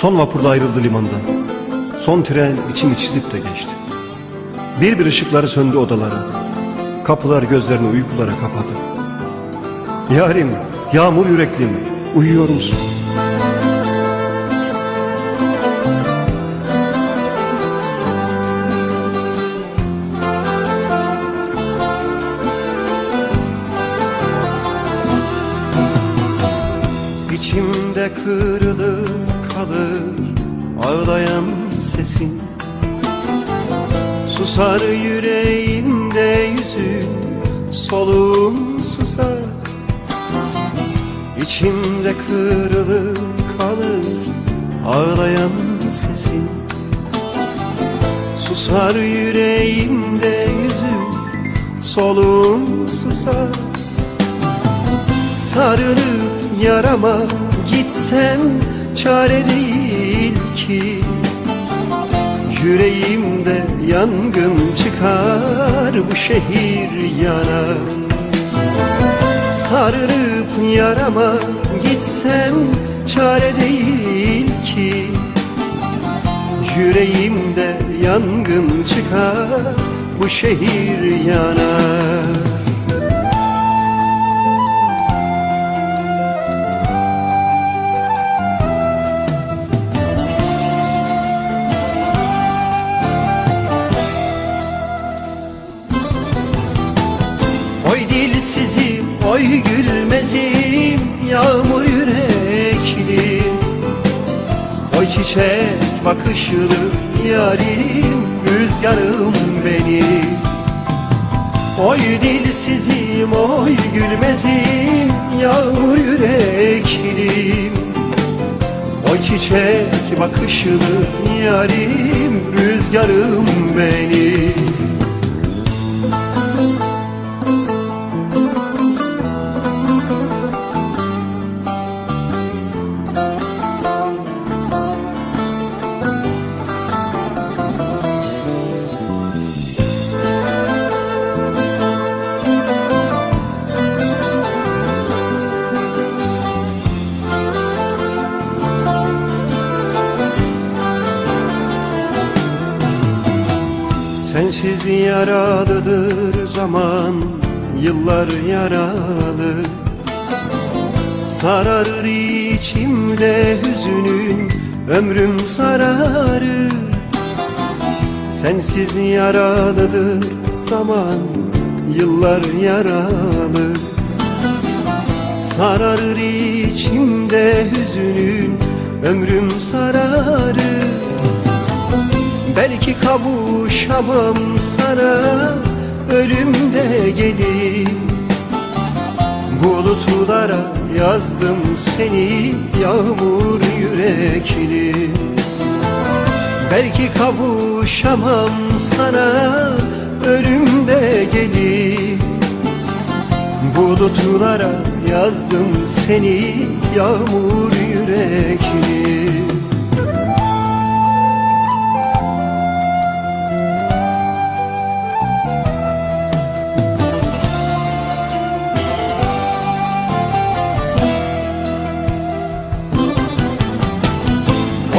Son vapurda ayrıldı limandan. Son tren içimi çizip de geçti. Bir bir ışıkları söndü odaların. Kapılar gözlerini uykulara kapadı. Yarim, yağmur yüreklim, uyuyor musun? İçimde kırılır kalır ağlayan sesin. Susar yüreğimde yüzün soluğum susar. İçimde kırılır kalır ağlayan sesin. Susar yüreğimde yüzün soluğum susar. Sarılıp yarama gitsem çare değil ki. Yüreğimde yangın çıkar bu şehir yanar Sarılıp yarama gitsem çare değil ki. Yüreğimde yangın çıkar bu şehir yanar dilsizim, oy gülmezim Yağmur yüreklim Oy çiçek bakışlı yarim Rüzgarım benim. Oy dilsizim, oy gülmezim Yağmur yüreklim. Oy çiçek bakışlı yarim Rüzgarım benim Sensiz yaralıdır zaman Yıllar yaralı. Sararır içimde hüzünün Ömrüm sararır Sensiz yaralıdır zaman Yıllar yaralı. Sararır içimde hüzünün Ömrüm sararır Belki kavuşamam sana ölümde gelir. Bulutlara yazdım seni yağmur yürekli. Belki kavuşamam sana ölümde gelir. Bulutlara yazdım seni yağmur yürekli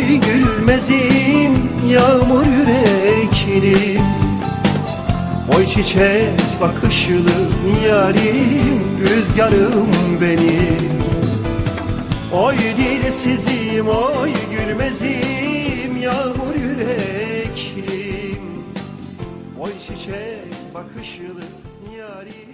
oy gülmezim Yağmur yüreklim Oy çiçek bakışlı yarim Rüzgarım benim. Oy dilsizim, oy gülmezim Yağmur yüreklim. Oy çiçek bakışlı yarim